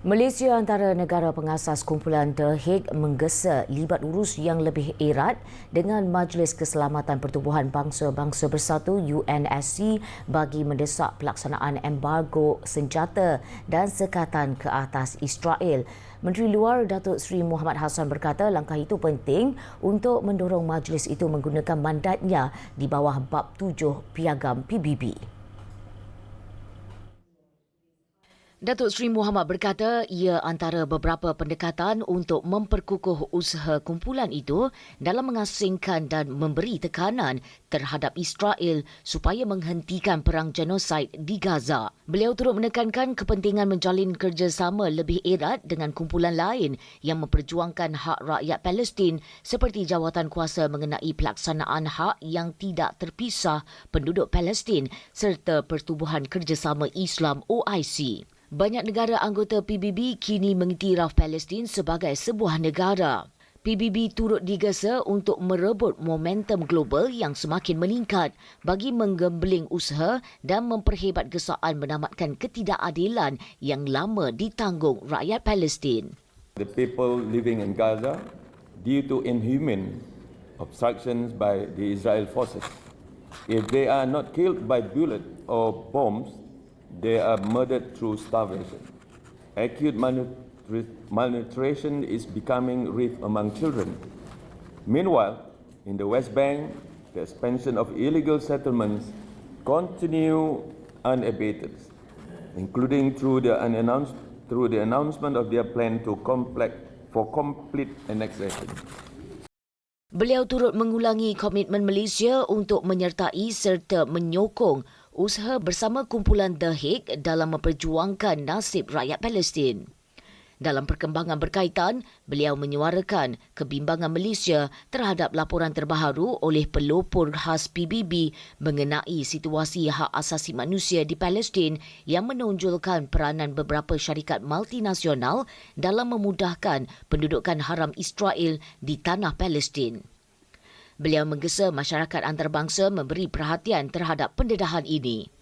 Malaysia antara negara pengasas kumpulan The Hague menggesa libat urus yang lebih erat dengan Majlis Keselamatan Pertubuhan Bangsa-Bangsa Bersatu UNSC bagi mendesak pelaksanaan embargo senjata dan sekatan ke atas Israel. Menteri Luar Datuk Seri Muhammad Hassan berkata langkah itu penting untuk mendorong majlis itu menggunakan mandatnya di bawah bab 7 piagam PBB. Datuk Seri Muhammad berkata ia antara beberapa pendekatan untuk memperkukuh usaha kumpulan itu dalam mengasingkan dan memberi tekanan terhadap Israel supaya menghentikan perang genosid di Gaza. Beliau turut menekankan kepentingan menjalin kerjasama lebih erat dengan kumpulan lain yang memperjuangkan hak rakyat Palestin seperti jawatan kuasa mengenai pelaksanaan hak yang tidak terpisah penduduk Palestin serta Pertubuhan Kerjasama Islam OIC. Banyak negara anggota PBB kini mengiktiraf Palestin sebagai sebuah negara. PBB turut digesa untuk merebut momentum global yang semakin meningkat bagi menggembeling usaha dan memperhebat gesaan menamatkan ketidakadilan yang lama ditanggung rakyat Palestin. The people living in Gaza due to inhuman obstructions by the Israel forces. If they are not killed by bullet or bombs, they are murdered through starvation. Acute malnutrition is becoming rife among children. Meanwhile, in the West Bank, the expansion of illegal settlements continue unabated, including through the unannounced through the announcement of their plan to complete for complete annexation. Beliau turut mengulangi komitmen Malaysia untuk menyertai serta menyokong usaha bersama kumpulan The Hague dalam memperjuangkan nasib rakyat Palestin. Dalam perkembangan berkaitan, beliau menyuarakan kebimbangan Malaysia terhadap laporan terbaru oleh pelopor khas PBB mengenai situasi hak asasi manusia di Palestin yang menonjolkan peranan beberapa syarikat multinasional dalam memudahkan pendudukan haram Israel di tanah Palestin. Beliau menggesa masyarakat antarabangsa memberi perhatian terhadap pendedahan ini.